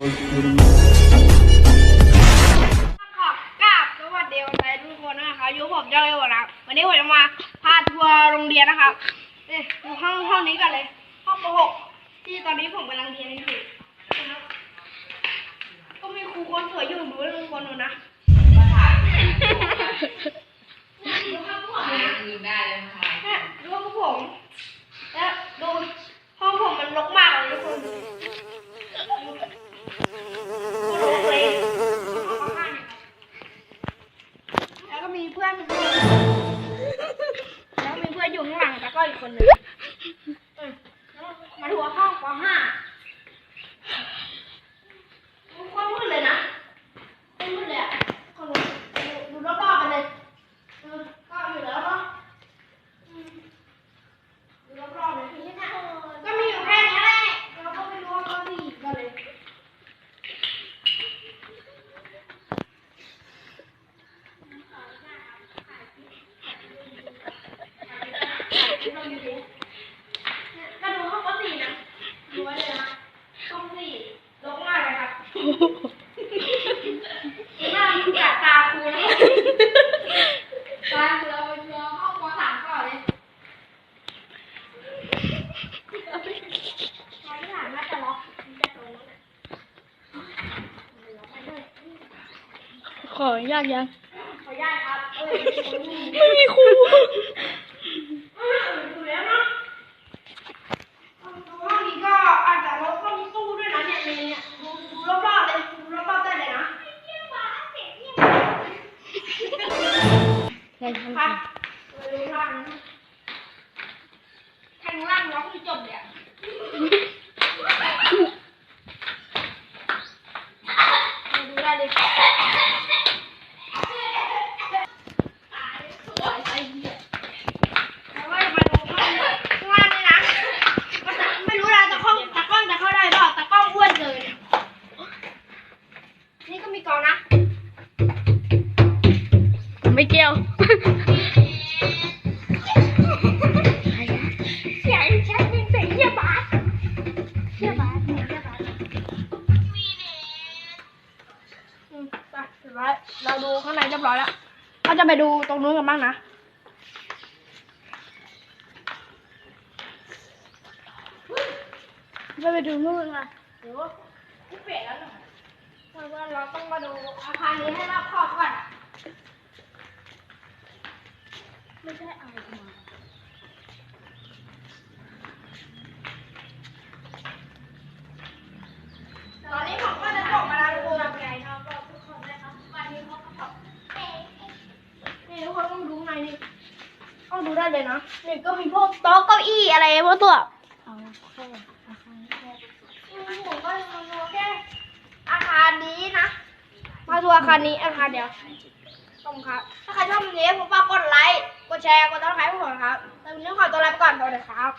กราบสวัสดีวันใจทุกคนนะคะยูผมเจ้าเอวนะวันนี้ผมจะมาพาทัวร์โรงเรียนนะครับนี่ดูห้องห้องนี้กันเลย ห้องป .6 ที่ตอนนี้ผมกำลังเรียนอยู่ก็มีครูคนสวยอยู่ดูทุกคนดูนะ ก็อีกคนหนึ่งมแล้วมาทัวร์ห้องป .5 โคตรมืดเลยนะโคตรมืดเลยอะคนดูดูรอบๆไปเลยเออก็อยู่แล้วเนาะอืมดูรอบๆเลยก็มีอยู่แค่นี้แหละเราก็ไม่รู้ว่าเขามีอีกกันเลย ก็ดูห้องปสี่นะดูไว้เลยนะห้องสี่รกมากเลยครับหน้ามันกัดตาครูนะตาเราไปรอห้องปสามก่อนเลยตอนที่หลังน่าจะล็อกจะตรงนั้นน่ะไปด้วยขออนุญาตยังขออนุญาตครับเอ้ยไม่มีครู ดูแล้วเนาะห้องนี้ก็อาจจะรกก็มีตู้ด้วยนะ เนี่ยเนี่ยดูดูรอบๆเลยดูรอบๆได้เลยนะยังทำไปดูล่างนะข้างล่างล็อกที่จบเนี่ยดูได้เลยแล้วก็จะมาดูข้างข้างล่างนี่นะก็จะไม่รู้นะตะกล้องตะกล้องจะเข้าได้เปล่าตะกล้องอ้วนเลยเนี่ย นี่ก็มีกองนะ ไม่เกี่ยว เสียงชัดเป็นเสียงเฮียบาสเฮียบาสเฮียบาสอืมไปเรียบร้อยเราดูข้างในเรียบร้อยแล้วเราจะไปดูตรงนู้นกันบ้างนะ จะไปดูนู่นนะเดี๋ยวเปลี่ยนแล้วหน่อย เพราะว่าเราต้องมาดูอาคารนี้ให้รอบคอบก่อน ไม่ใช่เอามาตอนนี้ผมก็จะจบมาแล้วทุกคนใหญ่เนาะก็ทุกคนนะครับวันนี้เขาก็บอกนี่ทุกคนต้องดูไงนี่ต้องดูได้เลยนะนี่ก็มีพวกโต๊ะเก้าอี้อะไรพวกตัวเอาเข้าอาคารแค่อืมผมก็จะมาดูแค่ ราดูอาคานี้อาคาเดียวขอบคุณครับ ถ้าใครชอบมันนี้ผมฝากกดไลค์ กดแชร์ กดติดตามให้ผมนะครับแต่วันนี้ขอตัวลาไปก่อนสวัสดีครับ